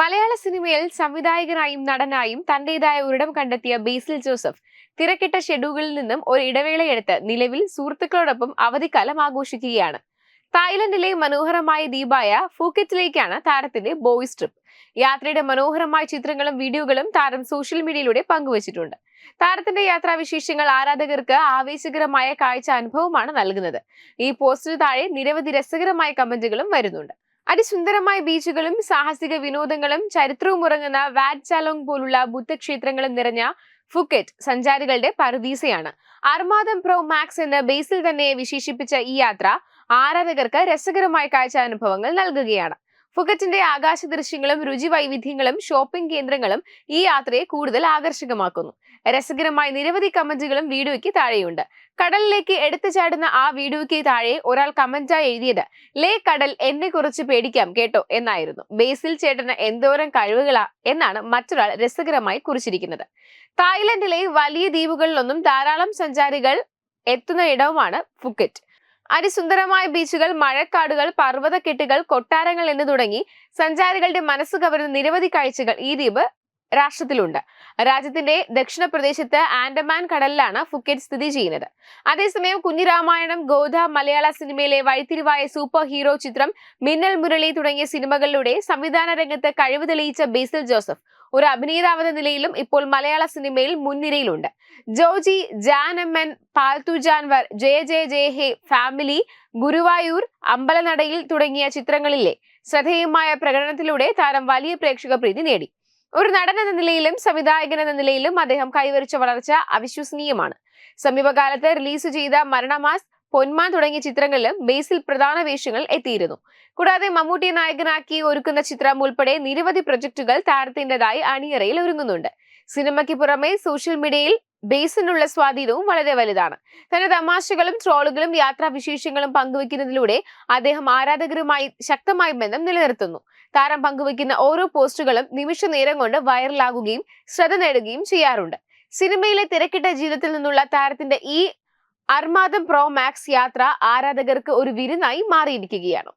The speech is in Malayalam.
മലയാള സിനിമയിൽ സംവിധായകനായും നടനായും തന്റേതായ ഒരിടം കണ്ടെത്തിയ ബേസിൽ ജോസഫ് തിരക്കിട്ട ഷെഡ്യൂളിൽ നിന്നും ഒരു ഇടവേളയെടുത്ത് നിലവിൽ സുഹൃത്തുക്കളോടൊപ്പം അവധിക്കാലം ആഘോഷിക്കുകയാണ്. തായ്ലൻഡിലെ മനോഹരമായ ദ്വീപായ ഫൂക്കറ്റിലേക്കാണ് താരത്തിന്റെ ബോയ്സ് ട്രിപ്പ്. യാത്രയുടെ മനോഹരമായ ചിത്രങ്ങളും വീഡിയോകളും താരം സോഷ്യൽ മീഡിയയിലൂടെ പങ്കുവച്ചിട്ടുണ്ട്. താരത്തിന്റെ യാത്രാവിശേഷങ്ങൾ ആരാധകർക്ക് ആവേശകരമായ കാഴ്ച അനുഭവമാണ് നൽകുന്നത്. ഈ പോസ്റ്റിന് താഴെ നിരവധി രസകരമായ കമന്റുകളും വരുന്നുണ്ട്. അതിസുന്ദരമായ ബീച്ചുകളും സാഹസിക വിനോദങ്ങളും ചരിത്രവും ഉറങ്ങുന്ന വാറ്റ് ചാലോങ് പോലുള്ള ബുദ്ധക്ഷേത്രങ്ങളും നിറഞ്ഞ ഫുക്കറ്റ് സഞ്ചാരികളുടെ പറുദീസയാണ്. അർമാദം പ്രോ മാക്സ് എന്ന ബേസിൽ തന്നെ വിശേഷിപ്പിച്ച ഈ യാത്ര ആരാധകർക്ക് രസകരമായ കാഴ്ച അനുഭവങ്ങൾ നൽകുകയാണ്. ഫുക്കറ്റിന്റെ ആകാശ ദൃശ്യങ്ങളും രുചി വൈവിധ്യങ്ങളും ഷോപ്പിംഗ് കേന്ദ്രങ്ങളും ഈ യാത്രയെ കൂടുതൽ ആകർഷകമാക്കുന്നു. രസകരമായ നിരവധി കമന്റുകളും വീഡിയോയ്ക്ക് താഴെയുണ്ട്. കടലിലേക്ക് എടുത്തു ചാടുന്ന ആ വീഡിയോയ്ക്ക് താഴെ ഒരാൾ കമന്റായി എഴുതിയത് ലേ കടൽ എന്നെ കുറിച്ച് പേടിക്കാം കേട്ടോ എന്നായിരുന്നു. ബേസിൽ ചേട്ടന് എന്തോരം കഴിവുകളാ എന്നാണ് മറ്റൊരാൾ രസകരമായി കുറിച്ചിരിക്കുന്നത്. തായ്ലൻഡിലെ വലിയ ദ്വീപുകളിലൊന്നും ധാരാളം സഞ്ചാരികൾ എത്തുന്ന ഇടവുമാണ് ഫുക്കറ്റ് അതിസുന്ദരമായ ബീച്ചുകൾ മഴക്കാടുകൾ പർവതക്കെട്ടുകൾ കൊട്ടാരങ്ങൾ എന്ന് തുടങ്ങി സഞ്ചാരികളുടെ മനസ്സ് കവരുന്ന നിരവധി കാഴ്ചകൾ ഈ ദ്വീപ് രാഷ്ട്രത്തിലുണ്ട്. രാജ്യത്തിന്റെ ദക്ഷിണ പ്രദേശത്ത് ആൻഡമാൻ കടലിലാണ് ഫുക്കറ്റ് സ്ഥിതി ചെയ്യുന്നത്. അതേസമയം കുഞ്ഞിരാമായണം ഗോധ മലയാള സിനിമയിലെ വഴിത്തിരിവായ സൂപ്പർ ഹീറോ ചിത്രം മിന്നൽ മുരളി തുടങ്ങിയ സിനിമകളിലൂടെ സംവിധാന രംഗത്ത് കഴിവ് തെളിയിച്ച ബേസിൽ ജോസഫ് ഒരു അഭിനേതാവെന്ന നിലയിലും ഇപ്പോൾ മലയാള സിനിമയിൽ മുൻനിരയിലുണ്ട്. Joji Jan M N Palthu Janwar Jaya Jaya Jaya Hey family Guruvayoor അമ്പലനടയിൽ തുടങ്ങിയ ചിത്രങ്ങളിലെ ശ്രദ്ധേയമായ പ്രകടനത്തിലൂടെ താരം വലിയ പ്രേക്ഷക പ്രീതി നേടി. ഒരു നടൻ എന്ന നിലയിലും സംവിധായകൻ എന്ന നിലയിലും അദ്ദേഹം കൈവരിച്ച വളർച്ച അവിശ്വസനീയമാണ്. സമീപകാലത്ത് റിലീസ് ചെയ്ത മരണമാസ് പൊന്മാൻ തുടങ്ങിയ ചിത്രങ്ങളിലും ബേസിൽ പ്രധാന വേഷങ്ങൾ എത്തിയിരുന്നു. കൂടാതെ മമ്മൂട്ടിയെ നായകനാക്കി ഒരുക്കുന്ന ചിത്രം ഉൾപ്പെടെ നിരവധി പ്രൊജക്ടുകൾ താരത്തിന്റെതായി അണിയറയിൽ ഒരുങ്ങുന്നുണ്ട്. സിനിമയ്ക്ക് പുറമെ സോഷ്യൽ മീഡിയയിൽ ബേസിനുള്ള സ്വാധീനവും വളരെ വലുതാണ്. തന്റെ തമാശകളും ട്രോളുകളും യാത്രാവിശേഷങ്ങളും പങ്കുവെക്കുന്നതിലൂടെ അദ്ദേഹം ആരാധകരുമായി ശക്തമായ ബന്ധം നിലനിർത്തുന്നു. താരം പങ്കുവെക്കുന്ന ഓരോ പോസ്റ്റുകളും നിമിഷ നേരം കൊണ്ട് വൈറലാകുകയും ശ്രദ്ധ നേടുകയും ചെയ്യാറുണ്ട്. സിനിമയിലെ തിരക്കിട്ട ജീവിതത്തിൽ നിന്നുള്ള താരത്തിന്റെ ഈ അർമാദം പ്രോ മാക്സ് യാത്ര ആരാധകർക്ക് ഒരു വിരുന്നായി മാറിയിരിക്കുകയാണ്.